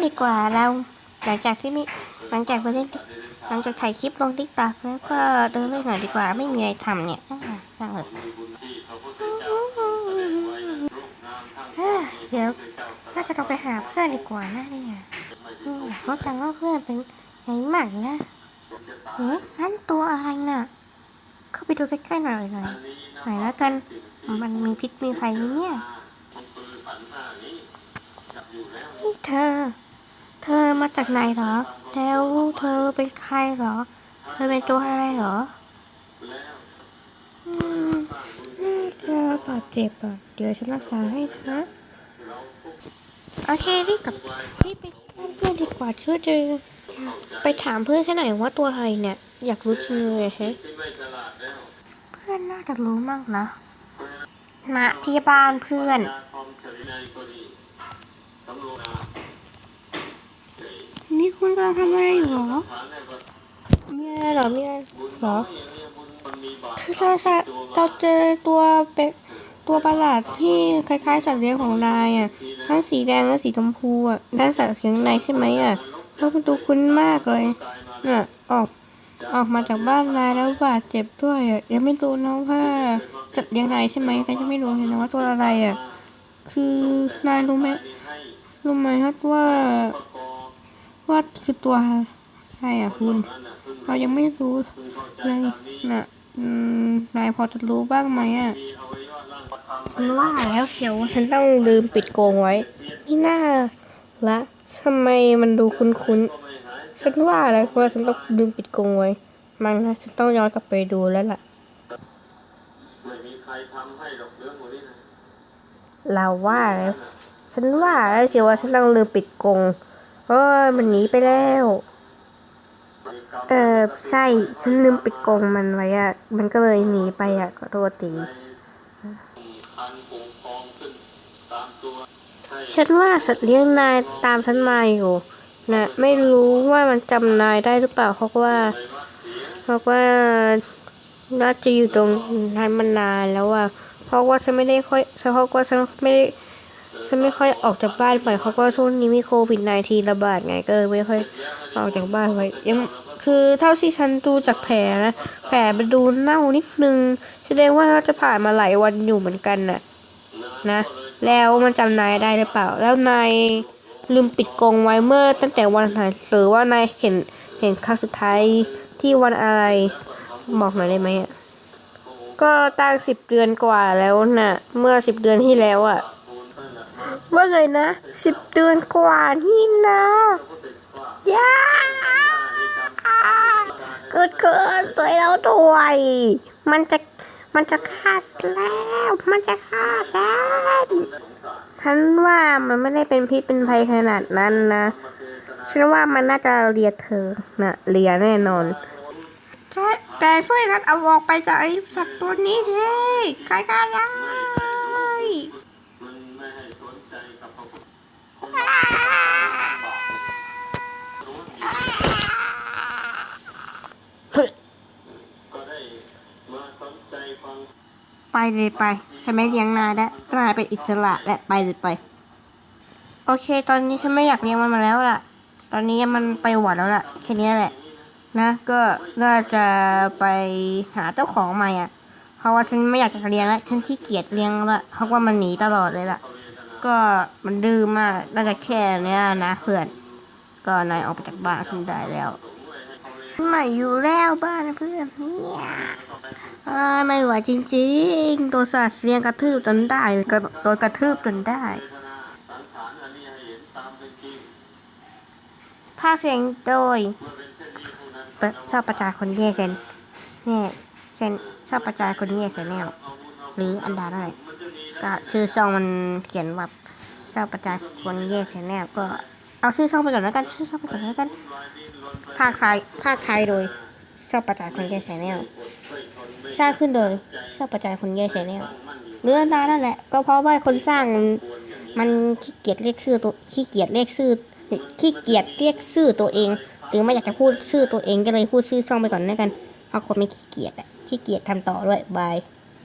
นดีกว่าเราหลังจากที่ไม่หลังจากไปเล่นหลังจากถ่ายคลิปลงทิกตอกแล้วก็เดินเล่นหน่อยดีกว่าไม่มีอะไรทำเนี่ยช่างเถอะเดี๋ยวน่าจะต้องไปหาเพื่อนดีกว่านะเนี่ยอืมเขาจังว่าเพื่อนเป็นไงมากนะเอ๊ะนั่นตัวอะไรน่ะ เข้าไปดูใกล้ๆหน่อยหน่อยหน่อยแล้วกันมันมีพิษมีภัยไหมเนี่ยนี่เธอ เธอมาจากไหนเหรอ แล้วเธอเป็นใครเหรอ เธอเป็นตัวอะไรเหรออืมน่าจะบาดเจ็บอะ เดี๋ยวฉันรักษาให้นะ โอเครีบกลับรีบไปบ้านเพื่อนดีกว่าช่วยเจอไปถามเพื่อนฉันหน่อยว่าตัวอะไรเนี่ย อยากรู้จริงเลยฮะเพื่อนน่าจะรู้มากนะณที่บ้านเพื่อน นี่คุณกำลังทำอะไรอยู่หรอมีอะไรหรอมีอะไรหรอคือเราจะเราเจอตัวเป็ดตัวประหลาดที่คล้ายๆ สัตว์เลี้ยงของนายอะทั้งสีแดงและสีชมพูอะนั่นสัตว์เลี้ยงนายใช่ไหมอะเราไปดูคุ้นมากเลยน่ะออกออกมาจากบ้านนายแล้วบาดเจ็บด้วยอะยังไม่รู้นะว่าสัตว์เลี้ยงนายใช่ไหมแต่ยังไม่รู้เลยนะว่าตัวอะไรอะคือนายรู้ไหมรู้ไหมครับว่า ว่าคือตัวอะไรอะคุณ เรายังไม่รู้เลยน่ะนายพอจะรู้บ้างไหมอะฉันว่าแล้วเชียวฉันต้องลืมปิดโกงไว้นี่น่าละทำไมมันดูคุ้นๆ ฉันว่าแล้วว่าฉันต้องลืมปิดโกงไว้ มันนะฉันต้องย้อนกลับไปดูแล้วล่ะเราว่าแล้วฉันว่าแล้วเชียวว่าฉันต้องลืมปิดกง เพราะว่ามันหนีไปแล้ว เออใช่ฉันลืมปิดกรงมันไว้อะมันก็เลยหนีไปอะขอโทษทีคันปูพองขึ้นตามตัวใช่ฉันว่าสัตว์เลี้ยงนายตามฉันมาอยู่นะไม่รู้ว่ามันจำนายได้หรือเปล่าเพราะว่าไปวัดเสียเพราะว่าน่าจะอยู่ตรงนั้นมานานแล้วอะเพราะว่าฉันไม่ได้ค่อยเพราะว่าฉันไม่ได้ ฉันไม่ค่อยออกจากบ้านบ่อยเพราะว่าช่วงนี้มีโควิด -19 ระบาดไงก็เลยไม่ค่อยออกจากบ้านไว้ยังคือเท่าที่ฉันดูจากแผลนะแผลมันดูเน่านิดนึงแสดงว่าน่าจะผ่านมาหลายวันอยู่เหมือนกันน่ะนะ แล้วมันจำนายได้หรือเปล่า แล้วนายลืมปิดกรงไว้เมื่อตั้งแต่วันไหนหรือว่านายเห็นเห็นครั้งสุดท้ายที่วันอะไรบอกหน่อยได้ไหมอะก็ตั้งสิบเดือนกว่าแล้วน่ะ เมื่อสิบเดือนที่แล้วอะ ว่าไงนะสิบเดือนกว่านี่นะย่าเกิดเกิดตัวเราด้วย มันจะมันจะฆ่าฉันแล้ว มันจะฆ่าฉัน ฉันว่ามันไม่ได้เป็นพิษเป็นภัยขนาดนั้นนะ ฉันว่ามันน่าจะเลียเธอนะเลียแน่นอนแต่ช่วยกันเอาออกไปจากไอ้สัตว์ตัวนี้เฮ้ใครก็ได้มันไม่ให้สนใจกับพระพุทธก็ ไปเลยไปฉันไม่เลี้ยงนายแล้วนายเป็นอิสระและไปเลยไป โอเค ตอนนี้ฉันไม่อยากเลี้ยงมันมาแล้วล่ะ ตอนนี้มันไปหวัดแล้วล่ะแค่นี้แหละ นะ ก็น่าจะไปหาเจ้าของใหม่อะ เพราะว่าฉันไม่อยากจะเลี้ยงแล้วฉันขี้เกียจเลี้ยงละเพราะว่ามันหนีตลอดเลยล่ะ ก็มันดื้อมากน่าจะแค่เนี้ยนะเพื่อน ก็นายออกไปจากบ้านฉันได้แล้วฉันใหม่อยู่แล้วบ้านเพื่อนเนี่ยไม่ไหวจริงๆ ตัวสัตว์เลี้ยงกระทืบจนได้ก็โดนกระทืบจนได้ภาคเสียงโดยเชอบประจานคนแย่เซนเนี่ยเซนชอบประจานคนแย่เซนแนลหรืออันดาได้ ก็ชื่อช่องมันเขียนว่าชอบประจานคนแย่เซนแนลก็เอาชื่อช่องไปก่อนแล้วกันชื่อช่องไปก่อนแล้วกันภาคไทยภาคไทยโดยชอบประจานคนแย่เซนแนลสร้างขึ้นโดยชอบประจานคนแย่เซนแนลเรื่องดานั่นแหละ ก็เพราะว่าคนสร้างมันมันขี้เกียจเรียกชื่อตัวขี้เกียจเรียกชื่อขี้เกียจเรียกชื่อตัวเองหรือไม่อยากจะพูดชื่อตัวเองก็เลยพูดชื่อช่องไปก่อนแล้วกันเพราะคนไม่ขี้เกียจอะขี้เกียจทำต่อด้วยบาย